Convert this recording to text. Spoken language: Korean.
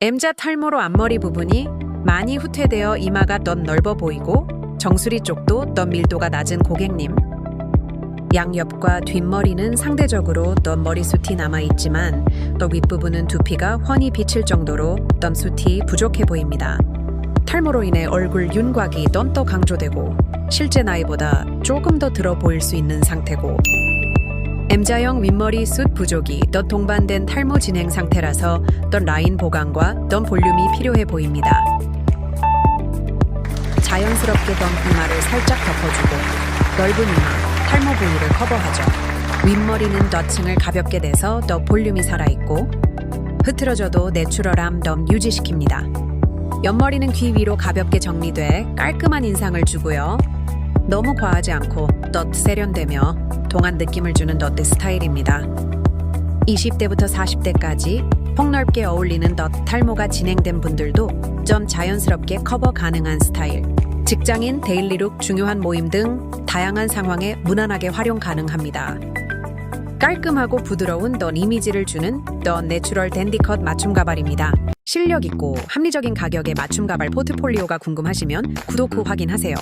M자 탈모로 앞머리 부분이 많이 후퇴되어 이마가 넌 넓어 보이고 정수리 쪽도 넌 밀도가 낮은 고객님. 양옆과 뒷머리는 상대적으로 넌 머리숱이 남아있지만 또 윗부분은 두피가 훤히 비칠 정도로 넌 숱이 부족해 보입니다. 탈모로 인해 얼굴 윤곽이 넌 더 강조되고 실제 나이보다 조금 더 들어 보일 수 있는 상태고 M자형 윗머리 숱 부족이 더 동반된 탈모 진행 상태라서 더 라인 보강과 더 볼륨이 필요해 보입니다. 자연스럽게 던 이마를 살짝 덮어주고 넓은 이마, 탈모 부위를 커버하죠. 윗머리는 덧층을 가볍게 내서 더 볼륨이 살아있고 흐트러져도 내추럴함 덤 유지시킵니다. 옆머리는 귀 위로 가볍게 정리돼 깔끔한 인상을 주고요. 너무 과하지 않고 덧 세련되며 동안 느낌을 주는 덧 스타일입니다. 20대부터 40대까지 폭넓게 어울리는 덧 탈모가 진행된 분들도 좀 자연스럽게 커버 가능한 스타일. 직장인, 데일리룩, 중요한 모임 등 다양한 상황에 무난하게 활용 가능합니다. 깔끔하고 부드러운 넌 이미지를 주는 넌 내추럴 댄디컷 맞춤 가발입니다. 실력 있고 합리적인 가격의 맞춤 가발 포트폴리오가 궁금하시면 구독 후 확인하세요.